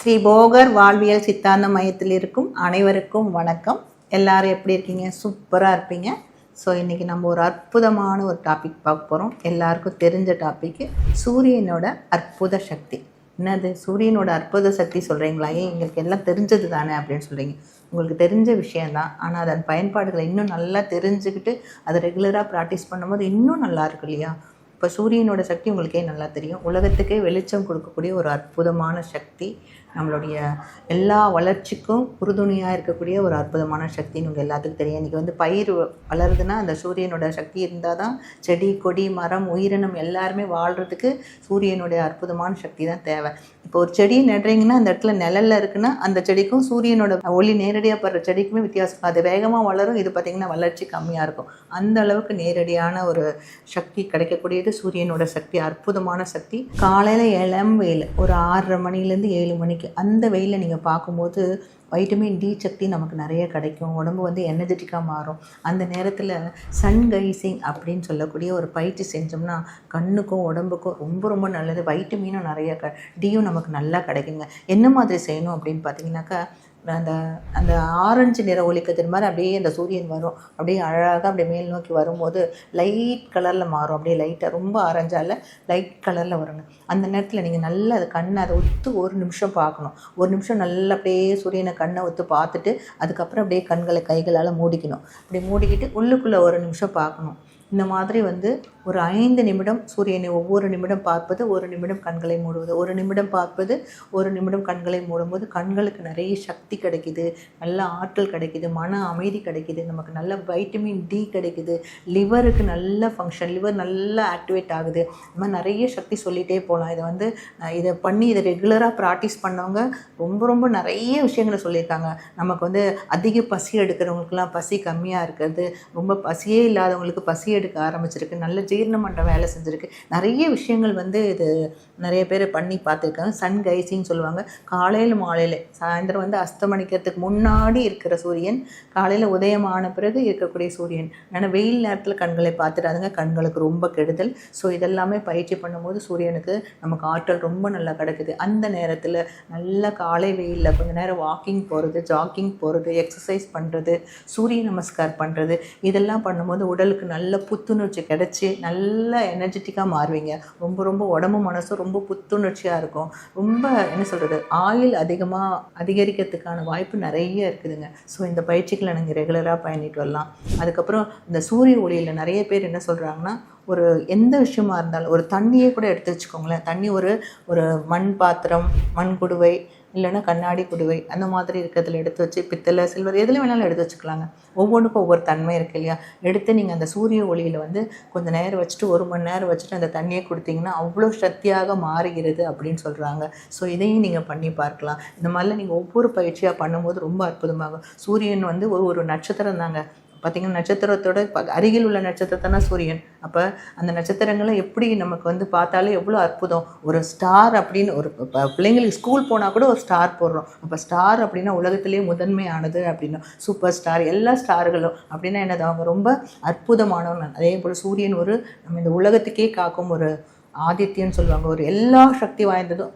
ஸ்ரீ போகர் வாழ்வியல் சித்தாந்த மையத்தில் இருக்கும் அனைவருக்கும் வணக்கம். எல்லாரும் எப்படி இருக்கீங்க? சூப்பராக இருப்பீங்க. ஸோ இன்றைக்கி நம்ம ஒரு அற்புதமான ஒரு டாபிக் பார்க்க போகிறோம் எல்லாருக்கும் தெரிஞ்ச டாப்பிக்கு சூரியனோட அற்புத சக்தி. என்னது? சூரியனோட அற்புத சக்தி சொல்கிறீங்களா ஏன் எங்களுக்கு எல்லாம் தெரிஞ்சது தானே அப்படின்னு சொல்கிறீங்க உங்களுக்கு தெரிஞ்ச விஷயந்தான் ஆனால் அதன் பயன்பாடுகளை இன்னும் நல்லா தெரிஞ்சுக்கிட்டு அதை ரெகுலராக ப்ராக்டிஸ் பண்ணும்போது இன்னும் நல்லா இருக்கு இல்லையா? இப்போ சூரியனோட சக்தி உங்களுக்கே நல்லா தெரியும். உலகத்துக்கே வெளிச்சம் கொடுக்கக்கூடிய ஒரு அற்புதமான சக்தி. நம்மளுடைய எல்லா வளர்ச்சிக்கும் உறுதுணையாக இருக்கக்கூடிய ஒரு அற்புதமான சக்தின்னு உங்கள் எல்லாத்துக்கும் தெரியும். இன்றைக்கி வந்து பயிர் வளருதுன்னா அந்த சூரியனோட சக்தி இருந்தால் தான் செடி கொடி மரம் உயிரினம் எல்லாருமே வாழ்கிறதுக்கு சூரியனுடைய அற்புதமான சக்தி தான் தேவை. இப்போ ஒரு செடி நடுறீங்கன்னா அந்த இடத்துல நிழல்ல இருக்குன்னா அந்த செடிக்கும் சூரியனோட ஒளி நேரடியாக படுற செடிக்குமே வித்தியாசம். அது வேகமாக வளரும். இது பார்த்திங்கன்னா வளர்ச்சி கம்மியாக இருக்கும். அந்த அளவுக்கு நேரடியான ஒரு சக்தி கிடைக்கக்கூடியது சூரியனோட சக்தி அற்புதமான சக்தி. காலையில் இளம் வெயில் ஒரு ஆறரை மணிலேருந்து ஏழு மணிக்கு அந்த வெயிலில் நீங்கள் பார்க்கும்போது வைட்டமின் டி சக்தி நமக்கு நிறைய கிடைக்கும். உடம்பு வந்து எனர்ஜெட்டிக்காக மாறும். அந்த நேரத்தில் சன் கைசிங் அப்படின்னு சொல்லக்கூடிய ஒரு பயிற்சி செஞ்சோம்னா கண்ணுக்கும் உடம்புக்கும் ரொம்ப ரொம்ப நல்லது. வைட்டமினும் நிறைய க டியும் நமக்கு நல்லா கிடைக்குங்க. என்ன மாதிரி செய்யணும் அப்படின்னு பார்த்தீங்கன்னாக்கா அந்த அந்த ஆரஞ்சு நிற ஒளிக்கதிர் மாதிரி அப்படியே அந்த சூரியன் வரும். அப்படியே அழகாக அப்படியே மேல் நோக்கி வரும்போது லைட் கலரில் மாறும். அப்படியே லைட்டாக ரொம்ப ஆரஞ்சால லைட் கலரில் வருங்க. அந்த நேரத்தில் நீங்கள் நல்லா அது கண்ணை அதை ஒத்து ஒரு நிமிஷம் பார்க்கணும். ஒரு நிமிஷம் நல்லா அப்படியே சூரியனை கண்ணை ஒத்து பார்த்துட்டு அதுக்கப்புறம் அப்படியே கண்களை கைகளால் மூடிக்கணும். அப்படி மூடிக்கிட்டு உள்ளுக்குள்ளே ஒரு நிமிஷம் பார்க்கணும். இந்த மாதிரி வந்து ஒரு ஐந்து நிமிடம் சூரியனை ஒவ்வொரு நிமிடம் பார்ப்பது ஒரு நிமிடம் கண்களை மூடுவது. ஒரு நிமிடம் பார்ப்பது ஒரு நிமிடம் கண்களை மூடும்போது கண்களுக்கு நிறைய சக்தி கிடைக்குது நல்ல ஆற்றல் கிடைக்குது மன அமைதி கிடைக்குது நமக்கு நல்ல வைட்டமின் டி கிடைக்குது லிவருக்கு நல்ல ஃபங்க்ஷன் லிவர் நல்லா ஆக்டிவேட் ஆகுது. இந்த மாதிரி நிறைய சக்தி சொல்லிகிட்டே போகலாம் இதை வந்து இதை பண்ணி இதை ரெகுலராக ப்ராக்டிஸ் பண்ணவங்க ரொம்ப ரொம்ப நிறைய விஷயங்களை சொல்லியிருக்காங்க. நமக்கு வந்து அதிக பசி எடுக்கிறவங்களுக்குலாம் பசி கம்மியாக இருக்கிறது. ரொம்ப பசியே இல்லாதவங்களுக்கு பசி எடுக்க ஆரம்பிச்சிருக்கு. நல்ல ஜீரணமன்றம் வேலை செஞ்சுருக்கு. நிறைய விஷயங்கள் வந்து இது நிறைய பேர் பண்ணி பார்த்துருக்காங்க. சன் கைசின்னு சொல்லுவாங்க. காலையில் மாலையில் சாயந்தரம் வந்து அஸ்தமணிக்கிறதுக்கு முன்னாடி இருக்கிற சூரியன் காலையில் உதயமான பிறகு இருக்கக்கூடிய சூரியன். ஆனால் வெயில் நேரத்தில் கண்களை பார்த்துட்டாதுங்க கண்களுக்கு ரொம்ப கெடுதல். ஸோ இதெல்லாமே பயிற்சி பண்ணும்போது சூரியனுக்கு நமக்கு ஆற்றல் ரொம்ப நல்லா கிடைக்குது. அந்த நேரத்தில் நல்ல காலை வெயிலில் கொஞ்ச நேரம் வாக்கிங் போகிறது ஜாக்கிங் போகிறது எக்ஸசைஸ் பண்ணுறது சூரிய நமஸ்கார் பண்ணுறது இதெல்லாம் பண்ணும்போது உடலுக்கு நல்ல புத்துணர்ச்சி கிடச்சி நல்ல எனர்ஜெட்டிக்காக மாறுவீங்க. ரொம்ப ரொம்ப உடம்பு மனசும் ரொம்ப புத்துணர்ச்சியாக இருக்கும். ரொம்ப என்ன சொல்கிறது ஆயில் அதிகமாக அதிகரிக்கிறதுக்கான வாய்ப்பு நிறைய இருக்குதுங்க. ஸோ இந்த பயிற்சிகளை நீங்கள் ரெகுலராக பயணிட்டு வரலாம். அதுக்கப்புறம் இந்த சூரிய ஒளியில் நிறைய பேர் என்ன சொல்கிறாங்கன்னா ஒரு எந்த விஷயமா இருந்தாலும் ஒரு தண்ணியே கூட எடுத்து வச்சுக்கோங்களேன். தண்ணி ஒரு ஒரு மண் பாத்திரம் மண் குடுவை இல்லைன்னா கண்ணாடி குடுவை அந்த மாதிரி இருக்கிறதுல எடுத்து வச்சு பித்தளை சில்வர் எதில் வேணாலும் எடுத்து வச்சுக்கலாங்க. ஒவ்வொன்றுக்கும் ஒவ்வொரு தன்மை இருக்கு இல்லையா? எடுத்து நீங்கள் அந்த சூரிய ஒளியில் வந்து கொஞ்சம் நேரம் வச்சுட்டு ஒரு மணி நேரம் வச்சுட்டு அந்த தண்ணியை கொடுத்தீங்கன்னா அவ்வளோ சக்தியாக மாறுகிறது அப்படின்னு சொல்கிறாங்க ஸோ இதையும் நீங்கள் பண்ணி பார்க்கலாம். இந்த மாதிரிலாம் நீங்கள் ஒவ்வொரு பயிற்சியாக பண்ணும்போது ரொம்ப அற்புதமாகும். சூரியன் வந்து ஒரு ஒரு நட்சத்திரம் தாங்க பார்த்தீங்கன்னா நட்சத்திரத்தோட ப- அருகில் உள்ள நட்சத்திரத்தான சூரியன். அப்போ அந்த நட்சத்திரங்களை எப்படி நமக்கு வந்து பார்த்தாலே எவ்வளோ அற்புதம். ஒரு ஸ்டார் அப்படின்னு ஒரு இப்போ பிள்ளைங்களுக்கு ஸ்கூல் போனால் கூட ஒரு ஸ்டார் போடுறோம். அப்போ ஸ்டார் அப்படின்னா உலகத்திலே முதன்மையானது அப்படின்னா சூப்பர் ஸ்டார் எல்லா ஸ்டார்களும் அப்படின்னா என்னது? அவங்க ரொம்ப அற்புதமானவங்க. அதே போல் சூரியன் ஒரு நம்ம இந்த உலகத்துக்கே காக்கும் ஒரு ஆதித்யன்னு சொல்லுவாங்க. ஒரு எல்லா சக்தி வாய்ந்ததும்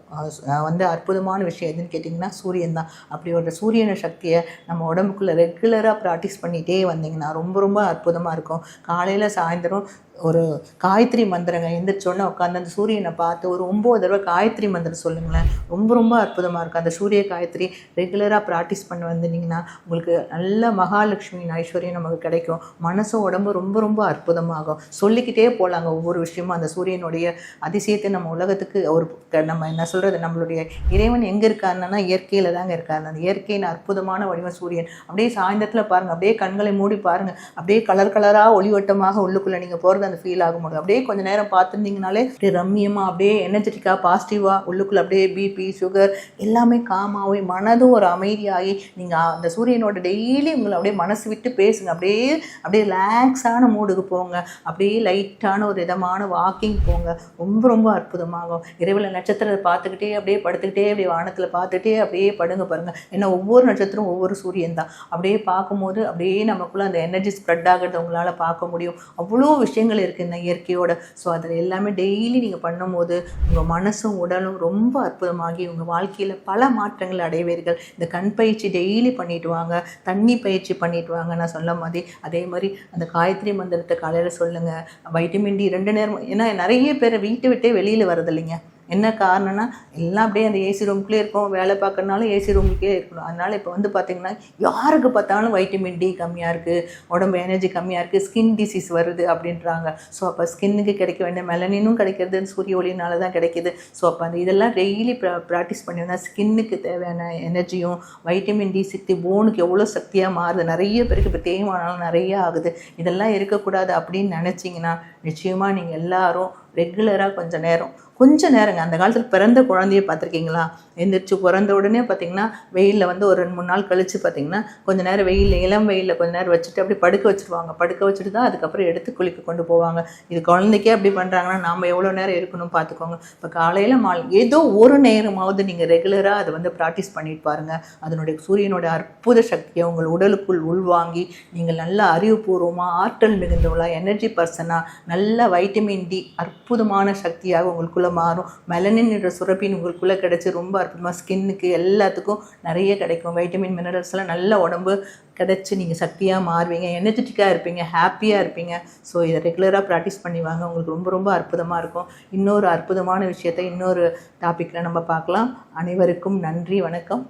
வந்து அற்புதமான விஷயம் எதுன்னு கேட்டிங்கன்னா சூரியன் தான். அப்படி ஒரு சூரியனை சக்தியை நம்ம உடம்புக்குள்ளே ரெகுலராக ப்ராக்டிஸ் பண்ணிகிட்டே வந்தீங்கன்னா ரொம்ப ரொம்ப அற்புதமாக இருக்கும். காலையில் சாயந்தரம் ஒரு காயத்ரி மந்திரங்க எந்திரிச்சோடனே உட்காந்து அந்த சூரியனை பார்த்து ஒரு ஒம்பது தடவை காயத்ரி மந்திரம் சொல்லுங்களேன். ரொம்ப ரொம்ப அற்புதமாக இருக்கும். அந்த சூரிய காயத்ரி ரெகுலராக ப்ராக்டிஸ் பண்ணி வந்தீங்கன்னா உங்களுக்கு நல்ல மகாலட்சுமி ஐஸ்வர்யம் நமக்கு கிடைக்கும். மனசும் உடம்பு ரொம்ப ரொம்ப அற்புதமாகும். சொல்லிக்கிட்டே போகலாங்க ஒவ்வொரு விஷயமும். அந்த சூரியனுடைய அதிசயத்தை நம்ம உலகத்துக்கு ஒரு நம்ம என்ன சொல்கிறது நம்மளுடைய இறைவன் எங்கே இருக்காருன்னா இயற்கையில் தாங்க இருக்காரு. அந்த இயற்கையின் அற்புதமான வடிவம் சூரியன். அப்படியே சாயந்தரத்தில் பாருங்கள் அப்படியே கண்களை மூடி பாருங்கள் அப்படியே கலர் கலராக ஒளிவட்டமாக உள்ளுக்குள்ளே நீங்கள் போகிறது அந்த ஃபீல் ஆக முடியும் அப்படியே கொஞ்ச நேரம் பார்த்துருந்தீங்கனாலே அப்படியே ரம்மியமாக அப்படியே எனர்ஜெட்டிக்காக பாசிட்டிவாக உள்ளுக்குள்ளே அப்படியே பிபி சுகர் எல்லாமே காமாகி மனதும் ஒரு அமைதியாகி நீங்கள் அந்த சூரியனோட டெய்லி உங்களை அப்படியே மனசு விட்டு பேசுங்க. அப்படியே அப்படியே ரிலாக்ஸான மூடுக்கு போங்க. அப்படியே லைட்டான ஒரு இதமான வாக்கிங் போங்க. ரொம்ப ரொம்ப அற்புதமாகும். இரவில் நட்சத்திரத்தை பார்த்துக்கிட்டே அப்படியே படுத்துக்கிட்டே அப்படியே வானத்தில் பார்த்துட்டே அப்படியே படுங்க பாருங்கள் ஏன்னா ஒவ்வொரு நட்சத்திரம் ஒவ்வொரு சூரியன் தான். அப்படியே பார்க்கும்போது அப்படியே நமக்குள்ளே அந்த எனர்ஜி ஸ்ப்ரெட் ஆகிறத உங்களால் பார்க்க முடியும். அவ்வளோ விஷயங்கள் விஷயங்கள் இருக்குது இந்த இயற்கையோட. ஸோ அதில் எல்லாமே டெய்லி நீங்கள் பண்ணும்போது உங்கள் மனசும் உடலும் ரொம்ப அற்புதமாகி உங்கள் வாழ்க்கையில் பல மாற்றங்கள் அடைவீர்கள். இந்த கண் பயிற்சி டெய்லி பண்ணிட்டு வாங்க தண்ணி பயிற்சி பண்ணிட்டு வாங்க நான் சொல்ல மாதிரி. அதே மாதிரி அந்த காயத்ரி மந்திரத்தை காலையில் சொல்லுங்கள் வைட்டமின் டி ரெண்டு நேரம் ஏன்னா நிறைய பேர் வீட்டை விட்டே வெளியில் வரதில்லைங்க என்ன காரணம்னா எல்லாம் அப்படியே அந்த ஏசி ரூம்குள்ளே இருக்கும் வேலை பார்க்கறனாலும் ஏசி ரூமுக்கே இருக்கணும். அதனால் இப்போ வந்து பார்த்திங்கன்னா யாருக்கு பார்த்தாலும் வைட்டமின் டி கம்மியாக இருக்குது உடம்பு எனர்ஜி கம்மியாக இருக்குது ஸ்கின் டிசீஸ் வருது அப்படின்றாங்க. ஸோ அப்போ ஸ்கின்னுக்கு கிடைக்க வேண்டிய மெலனினும் கிடைக்கிறது சூரிய ஒளினால தான் கிடைக்கிது. ஸோ அப்போ அந்த இதெல்லாம் டெய்லி ப்ராக்டிஸ் பண்ணியிருந்தா ஸ்கின்னுக்கு தேவையான எனர்ஜியும் வைட்டமின் டி சக்தி போனுக்கு எவ்வளோ சக்தியாக மாறுது. நிறைய பேருக்கு இப்போ தேய்மானம் நிறைய ஆகுது. இதெல்லாம் இருக்கக்கூடாது அப்படின்னு நினச்சிங்கன்னா நிச்சயமாக நீங்கள் எல்லாரும் ரெகுலராக கொஞ்சம் நேரம் கொஞ்சம் நேரங்க. அந்த காலத்தில் பிறந்த குழந்தைய பார்த்துருக்கீங்களா? எந்திரிச்சு பிறந்த உடனே பார்த்தீங்கன்னா வெயிலில் வந்து ஒரு ரெண்டு மூணு நாள் கழித்து பார்த்தீங்கன்னா கொஞ்ச நேரம் வெயிலில் இளம் வெயிலில் கொஞ்ச நேரம் வச்சுட்டு அப்படி படுக்க வச்சுருவாங்க. படுக்க வச்சுட்டு தான் அதுக்கப்புறம் எடுத்து குளிக்க கொண்டு போவாங்க. இது குழந்தைக்கே அப்படி பண்ணுறாங்கன்னா நாம் எவ்வளோ நேரம் இருக்கணும் பார்த்துக்கோங்க. இப்போ காலையில் மாலை ஏதோ ஒரு நேரமாவது நீங்கள் ரெகுலராக அதை வந்து ப்ராக்டிஸ் பண்ணிட்டு பாருங்கள் அதனுடைய சூரியனுடைய அற்புத சக்தியை உங்கள் உடலுக்குள் உள்வாங்கி நீங்கள் நல்ல அறிவுபூர்வமாக ஆற்றல் மிகுந்தவளாக எனர்ஜி பர்சனாக நல்ல வைட்டமின் டி அற்புதமான சக்தியாக உங்களுக்குள்ளே மாறும். மெலனின் என்ற சுரப்பின் உங்களுக்குள்ளே கிடச்சி ரொம்ப அற்புதமாக ஸ்கின்னுக்கு எல்லாத்துக்கும் நிறைய கிடைக்கும். வைட்டமின் மினரல்ஸ் எல்லாம் நல்ல உடம்பு கிடச்சி நீங்கள் சக்தியாக மாறுவீங்க. எனர்ஜெட்டிக்காக இருப்பீங்க ஹாப்பியாக இருப்பீங்க. ஸோ இதை ரெகுலராக ப்ராக்டிஸ் பண்ணி வாங்க. உங்களுக்கு ரொம்ப ரொம்ப அற்புதமாக இருக்கும். இன்னொரு அற்புதமான விஷயத்தை இன்னொரு டாப்பிக்கில் நம்ம பார்க்கலாம். அனைவருக்கும் நன்றி வணக்கம்.